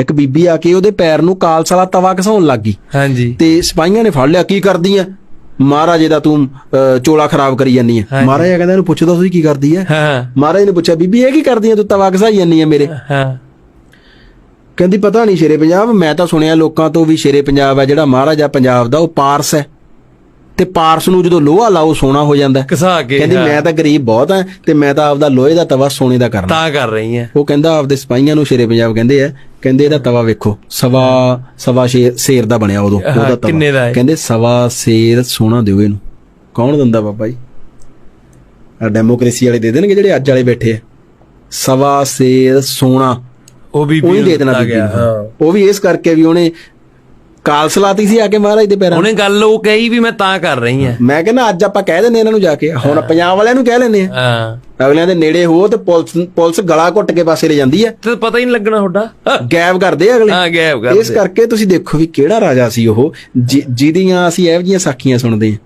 ਇੱਕ ਬੀਬੀ ਆ ਕੇ ਉਹਦੇ ਪੈਰ ਨੂੰ ਕਾਲਸਲਾ ਤਵਾ ਘਸਾਉਣ ਲੱਗ ਗਈ। ਹਾਂਜੀ। ਤੇ ਸਿਪਾਹੀਆਂ ਨੇ ਫੜ ਲਿਆ ਕੀ ਕਰਦੀ ਆ ਮਹਾਰਾਜੇ ਦਾ ਤੂੰ ਅਹ, ਚੋਲਾ ਖਰਾਬ ਕਰੀ ਜਾਂਦੀ ਆ ਹਾਂਜੀ। ਮਹਾਰਾਜਾ ਕਹਿੰਦਾ ਇਹਨੂੰ ਪੁੱਛਦਾ ਤੁਸੀਂ ਕੀ ਕਰਦੀ ਆ ਹਾਂ। ਮਹਾਰਾਜ ਨੇ ਪੁੱਛਿਆ ਬੀਬੀ ਇਹ ਕੀ ਕਰਦੀ ਆ ਤੂੰ ਤਵਾ ਘਸਾਈ ਜਾਂਦੀ ਆ ਮੇਰੇ? ਹਾਂ। ਕਹਿੰਦੀ ਪਤਾ ਨਹੀਂ ਸ਼ੇਰੇ ਪੰਜਾਬ ਮੈਂ ਤਾਂ ਸੁਣਿਆ ਲੋਕਾਂ ਤੋਂ ਵੀ ਸ਼ੇਰੇ ਪੰਜਾਬ ਹੈ ਜਿਹੜਾ ਮਹਾਰਾਜਾ ਪੰਜਾਬ ਦਾ ਉਹ ਪਾਰਸ ਹੈ ਤੇ ਪਾਰਸ ਨੂੰ ਜਦੋਂ ਲੋਹਾ ਲਾਓ ਸੋਨਾ ਹੋ ਜਾਂਦਾ ਹੈ। ਕਸਾ ਕੇ ਕਹਿੰਦੀ ਹਾਂ। ਮੈਂ ਤਾਂ ਗਰੀਬ ਬਹੁਤ ਹਾਂ ਤੇ ਮੈਂ ਤਾਂ ਆਪਦਾ ਲੋਹੇ ਦਾ ਤਵਾ ਸੋਨੇ ਦਾ ਕਰਨਾ। ਤਾਂ ਕਰ ਰਹੀ ਹੈ ਉਹ ਕਹਿੰਦਾ ਆਪਦੇ ਸਿਪਾਹੀਆਂ ਨੂੰ ਸ਼ੇਰੇ ਪੰਜਾਬ ਕਹਿੰਦੇ ਆ ਕਹਿੰਦੇ ਇਹਦਾ ਤਵਾ ਵੇਖੋ ਸਵਾ ਸਵਾ ਸ਼ੇਰ ਦਾ ਬਣਿਆ ਉਦੋਂ ਉਹਦਾ ਤਵਾ। ਕਿੰਨੇ ਦਾ ਹੈ? ਕਹਿੰਦੇ ਸਵਾ ਸ਼ੇਰ ਸੋਨਾ ਦਿਓ ਇਹਨੂੰ। ਕੌਣ ਦਿੰਦਾ ਬਾਬਾ ਜੀ? ਆ ਡੈਮੋਕ੍ਰੇਸੀ ਵਾਲੇ ਦੇ ਦੇਣਗੇ ਜਿਹੜੇ ਅੱਜ ਵਾਲੇ ਬੈਠੇ ਆ। ਸਵਾ ਸ਼ੇਰ ਸੋਨਾ ਉਹ ਵੀ ਉਹੀ ਦੇ ਦੇਣਾ ਬੀਬੀ ਉਹ ਵੀ ਇਸ ਕਰਕੇ ਵੀ ਉਹਨੇ ਕਾਲਸ ਲਾਤੀ ਸੀ ਆ ਕੇ ਮਹਾਰਾਜ ਦੇ ਪੈਰਾਂ ਉਹਨੇ ਗੱਲ ਉਹ ਕਹੀ ਵੀ ਮੈਂ ਤਾਂ ਕਰ ਰਹੀ ਹਾਂ। ਮੈਂ ਕਹਿੰਦਾ ਅੱਜ ਆਪਾਂ ਕਹਿ ਦਿੰਦੇ ਇਹਨਾਂ ਨੂੰ ਜਾ ਕੇ। ਹੁਣ ਪੰਜਾਬ ਵਾਲਿਆਂ ਨੂੰ ਕਹਿ ਲੈਂਦੇ ਆ। ਹਾਂ। ਅਗਲਿਆਂ ਦੇ ਨੇੜੇ ਹੋ ਤੇ ਪੁਲਿਸ ਪੁਲਿਸ ਗਲਾ ਘੁੱਟ ਕੇ ਪਾਸੇ ਲੈ ਜਾਂਦੀ ਹੈ ਤੇ ਪਤਾ ਹੀ ਨਹੀਂ ਲੱਗਣਾ ਤੁਹਾਡਾ। ਗਾਇਬ ਕਰਦੇ ਆ ਅਗਲੇ। ਹਾਂ ਗਾਇਬ ਕਰ ਇਸ ਕਰਕੇ ਤੁਸੀਂ ਦੇਖੋ ਵੀ ਕਿਹੜਾ ਰਾਜਾ ਸੀ ਉਹ। ਜਿਹਦੀਆਂ ਅਸੀਂ ਇਹੋ ਜਿਹੀਆਂ ਸਾਖੀਆਂ ਸੁਣਦੇ ਹਾਂ।